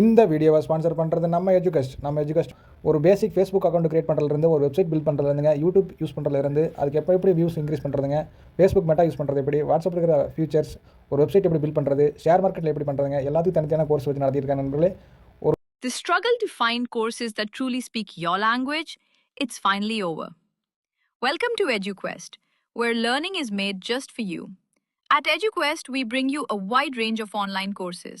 இந்த வீடியோவை ஸ்பான்சர் பண்ணுறது நம்ம எஜுகஸ்ட் நம்ம எஜுகஸ்ட் ஒரு பேசிக் ஃபேஸ்புக் அக்கௌண்ட் கிரியேட் பண்ணுறதுலேருந்து ஒரு வெப்சைட் பில்ட் பண்ணுறதுலேருந்துங்க யூடியூப் யூஸ் பண்ணுறதுலேருந்து அதுக்கு எப்போ எப்படி வியூஸ் இன்க்ரீஸ் பண்ணுறதுங்க ஃபேஸ்புக் மெட்டா யூஸ் பண்ணுறது எப்படி வாட்ஸ்அப் இருக்கிற ஃபியூச்சர்ஸ் ஒரு வெப்சைட் எப்படி பில்ட் பண்ணுறது ஷேர் மார்க்கெட்டில் எப்படி பண்ணுறதுங்க எல்லாத்துக்கும் தனித்தனியான கோர்ஸ் வச்சு நடத்தியிருக்காங்க நண்பர்களே. ஒரு the struggle to find courses that truly speak your language it's finally over welcome to EduQuest, where learning is made just for you. At EduQuest, we bring you a wide range of online courses,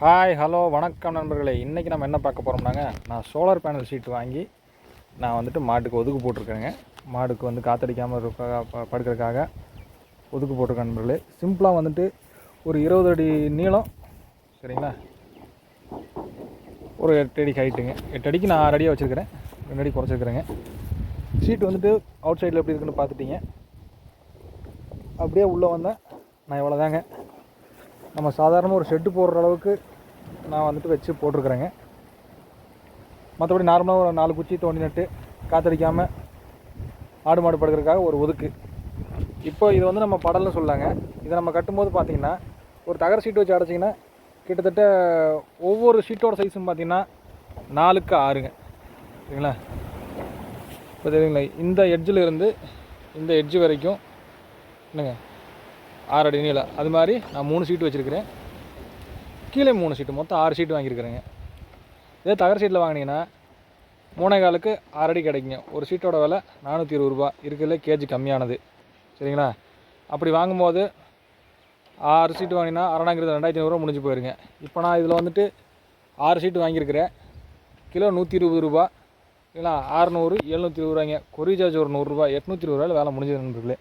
Hi hello வணக்கம் நண்பர்களே. இன்றைக்கி நம்ம என்ன பார்க்க போகிறோம்னாங்க நான் solar panel sheet வாங்கி நான் வந்துட்டு மாட்டுக்கு ஒதுக்கு போட்டிருக்கேங்க. மாடுக்கு வந்து காத்தடிக்காமல் இருக்க ப- ஒதுக்கு போட்டிருக்கேன் நண்பர்களே. சிம்பிளாக வந்துட்டு ஒரு இருபது அடி நீளம் சரிங்களா? ஒரு எட்டு அடி ஹைட்டுங்க எட்டு அடிக்கு நான் ஆறு அடியாக வச்சுருக்கிறேன். ரெண்டு அடி குறைச்சிருக்கிறேங்க. ஷீட் வந்துட்டு அவுட் சைடில் எப்படி இருக்குன்னு பார்த்துட்டீங்க. அப்படியே உள்ளே வந்தேன். நான் இவ்வளோதாங்க நம்ம சாதாரணமாக ஒரு ஷெட்டு போடுற அளவுக்கு நான் வந்துட்டு வச்சு போட்டிருக்குறேங்க. மற்றபடி நார்மலாக ஒரு நாலு குச்சி தோண்டி நட்டு காத்தடிக்காமல் ஆடு மாடு படுக்கிறதுக்காக ஒரு ஒதுக்கு. இப்போ இது வந்து நம்ம படல்னு சொல்லாங்க. இதை நம்ம கட்டும்போது பார்த்தீங்கன்னா ஒரு தகர ஷீட் வச்சு அடைச்சிங்கன்னா கிட்டத்தட்ட ஒவ்வொரு ஷீட்டோட சைஸும் பார்த்திங்கன்னா நாலுக்கு ஆறுங்க. சரிங்களா? இப்போ தெரியுங்களா இந்த எட்ஜில் இருந்து இந்த எட்ஜு வரைக்கும் என்னங்க? ஆறு அடி நீளம். அது மாதிரி நான் மூணு சீட்டு வச்சுருக்கிறேன். கீழே மூணு சீட்டு மொத்தம் ஆறு சீட்டு வாங்கியிருக்கிறேங்க. இதே தகர சீட்டில் வாங்கினீங்கன்னா மூணே காலுக்கு ஆறு அடி கிடைக்குங்க. ஒரு சீட்டோட விலை நானூற்றி இருபது ரூபா இருக்கிறதுல கேஜி கம்மியானது. சரிங்களா? அப்படி வாங்கும்போது ஆறு சீட்டு வாங்கினா அரணாங்கிறது ரெண்டாயிரத்தி ஐநூறுரூவா முடிஞ்சு போயிருங்க. இப்போ நான் இதில் வந்துட்டு ஆறு சீட்டு வாங்கியிருக்கிறேன். கிலோ நூற்றி இருபது ரூபா இல்லைனா அறநூறு எழுநூற்றி இருபது ரூபாய்ங்க. கொரி சார்ஜ் ஒரு நூறுரூவா எட்நூற்றி இருபது ரூபாயில் வேலை முடிஞ்சது நண்பர்களே.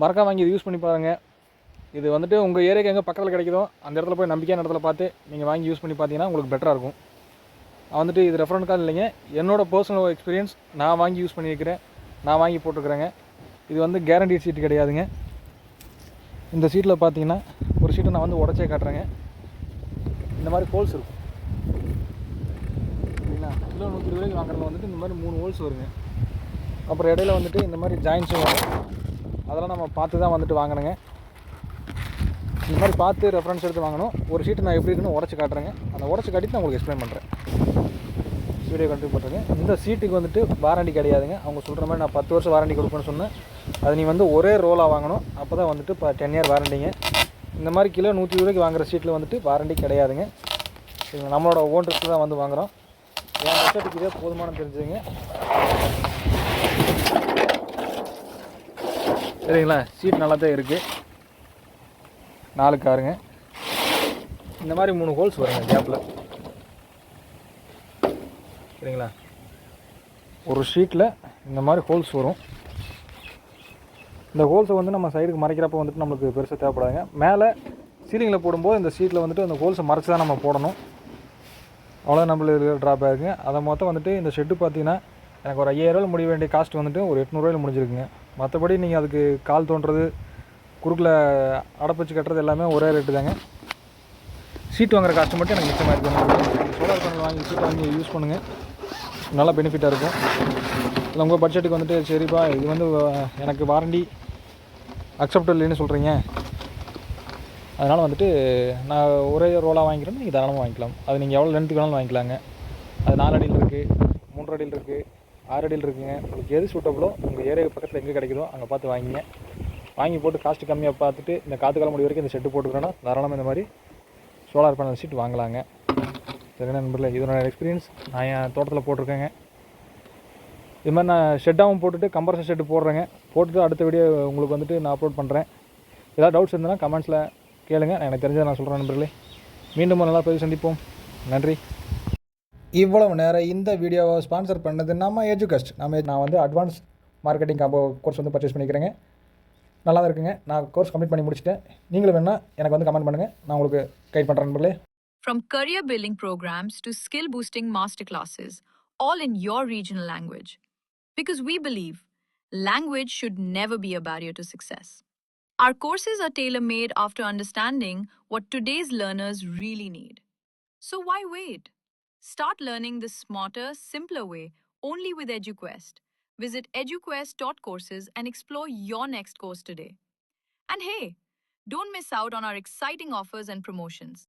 மறக்காம வாங்கி இது யூஸ் பண்ணி பாருங்கள் இது வந்துட்டு உங்கள் ஏரியாக்கு எங்கே பக்கத்தில் கிடைக்குதோ அந்த இடத்துல போய் நம்பிக்கையான இடத்துல பார்த்து நீங்கள் வாங்கி யூஸ் பண்ணி பார்த்தீங்கன்னா உங்களுக்கு பெட்டராக இருக்கும். நான் வந்துட்டு இது ரெஃபரன் கால் இல்லைங்க. என்னோடய பர்சனல் எக்ஸ்பீரியன்ஸ் நான் வாங்கி யூஸ் பண்ணியிருக்கிறேன். நான் வாங்கி போட்டிருக்கிறேங்க. இது வந்து கேரண்டி சீட்டு கிடையாதுங்க. இந்த சீட்டில் பார்த்தீங்கன்னா ஒரு சீட்டை நான் வந்து உடச்சே காட்டுறேங்க. இந்த மாதிரி ஹோல்ஸ் இருக்கும். சரிங்களா? கிலோ நூற்றி இருபது ரூபாய்க்கு வாங்குறதுல வந்துட்டு இந்த மாதிரி மூணு ஹோல்ஸ் வருங்க. அப்புறம் இடையில வந்துட்டு இந்த மாதிரி ஜாயின்ஸும் வரும். அதெல்லாம் நம்ம பார்த்து தான் வந்துட்டு வாங்கினேங்க இந்த மாதிரி பார்த்து ரெஃபரன்ஸ் எடுத்து வாங்கணும். ஒரு ஷீட்டு நான் எப்படி இருக்குன்னு உடச்சி காட்டுறேங்க. அந்த உடச்சி காட்டிட்டு நான் உங்களுக்கு எக்ஸ்பிளைன் பண்ணுறேன் வீடியோ கண்டினியூ பண்ணுறேங்க இந்த சீட்டுக்கு வந்துட்டு வாரண்டி கிடையாதுங்க. அவங்க சொல்கிற மாதிரி நான் பத்து வருஷம் வாரண்டி கொடுப்பேன்னு சொன்னேன். அது நீ வந்து ஒரே ரோலாக வாங்கணும். அப்போ தான் வந்துட்டு இப்போ டென் இயர் வாரண்டிங்க இந்த மாதிரி கிலோ நூற்றி ரூபாய்க்கு வாங்குற சீட்டில் வந்துட்டு வாரண்டி கிடையாதுங்க. சரிங்க நம்மளோட ஓன் ரிஸ்க்கு தான் வந்து வாங்குகிறோம் என் பட்ஜெட்டுக்கு இதே போதுமானம் தெரிஞ்சுங்க சரிங்களா? சீட் நல்லா தான் இருக்குது நாலு காருங்க இந்த மாதிரி மூணு ஹோல்ஸ் வருங்க கேப்பில் சரிங்களா? ஒரு ஷீட்டில் இந்த மாதிரி ஹோல்ஸ் வரும். இந்த ஹோல்ஸை வந்து நம்ம சைடுக்கு மறைக்கிறப்ப வந்துட்டு நம்மளுக்கு பெருசாக தேவைப்படாதுங்க. மேலே சீலிங்கில் போடும்போது இந்த சீட்டில் வந்துட்டு அந்த ஹோல்ஸை மறைச்சி தான் நம்ம போடணும். அவ்வளோ நம்மளுக்கு ட்ராபேக்குங்க அதை மொத்தம் வந்துட்டு இந்த ஷெட்டு பார்த்தீங்கன்னா எனக்கு ஒரு ஐயாயிரரூவா முடிய வேண்டிய காஸ்ட் வந்துட்டு ஒரு எட்நூறுவாயில் முடிஞ்சிருக்குங்க. மற்றபடி நீங்கள் அதுக்கு கால் தோன்றது குறுக்கில் அடைப்பிச்சு கட்டுறது எல்லாமே ஒரே ரேட்டு தாங்க. சீட் வாங்குற காஸ்ட் மட்டும் எனக்கு மிச்சமாக இருக்குது சோலார் பேனல் வாங்கி சீட் வாங்கி யூஸ் பண்ணுங்கள் நல்லா பெனிஃபிட்டாக இருக்கும். இல்லை உங்கள் பட்ஜெட்டுக்கு வந்துட்டு சரிப்பா இது வந்து எனக்கு வாரண்டி அக்செப்ட் இல்லைன்னு சொல்கிறீங்க அதனால் வந்துட்டு நான் ஒரே ரோலாக வாங்கிக்கிறேன் நீங்கள் தாராளமாக வாங்கிக்கலாம். அது நீங்கள் எவ்வளோ லென்த்துக்கு வேணாலும் வாங்கிக்கலாங்க. அது நாலு அடியில் இருக்குது மூன்று அடியில் இருக்குது ஆரடியில் இருக்குங்க. உங்களுக்கு எது சூட்டபுளோ உங்கள் ஏரியா பக்கத்தில் எங்கே கிடைக்குதோ அங்கே பார்த்து வாங்கிங்க. வாங்கி போட்டு காஸ்ட்டு கம்மியாக பார்த்துட்டு இந்த காற்று கால முடி வரைக்கும் இந்த செட்டு போட்டுக்கிறேன்னா தாராளமாக இந்த மாதிரி சோலார் பேனல் சீட் வாங்கலாங்க. சரிண்ணா நண்பர்களே இதோட எக்ஸ்பீரியன்ஸ் நான் என் தோட்டத்தில் போட்டிருக்கேங்க. இது மாதிரி நான் ஷெட்டாகவும் போட்டுட்டு கம்ப்ரஸர் ஷெட்டு போடுறேங்க. போட்டுட்டு அடுத்த வீடியோ உங்களுக்கு வந்துட்டு நான் அப்லோட் பண்ணுறேன் ஏதாவது டவுட்ஸ் இருந்ததுன்னா கமெண்ட்ஸில் கேளுங்க. நான் எனக்கு தெரிஞ்சதை நான் சொல்கிறேன் நண்பர்களே. மீண்டும் நல்லா போய் சந்திப்போம். நன்றி. இவ்வளவு நேரம் இந்த வீடியோவை ஸ்பான்சர் பண்ணது நம்ம எஜுகஸ்ட் நம்ம நான் வந்து அட்வான்ஸ் மார்க்கெட்டிங் காம்போ கோர்ஸ் வந்து பர்ச்சேஸ் பண்ணிக்கிறேங்க நல்லா தான் இருக்குங்க நான் கோர்ஸ் கம்ப்ளீட் பண்ணி முடிச்சிட்டேன் நீங்களும் வேணால் எனக்கு வந்து கமெண்ட் பண்ணுங்கள் நான் உங்களுக்கு கைட் பண்ணுறேன் நண்பர்களே from career building programs to skill boosting masterclasses, all in your regional language. Because we believe language should never be a barrier to success. Our courses are tailor made after understanding what today's learners really need. So why wait? Start learning the smarter, simpler way only with EduQuest. Visit eduquest.courses and explore your next course today. And hey, don't miss out on our exciting offers and promotions.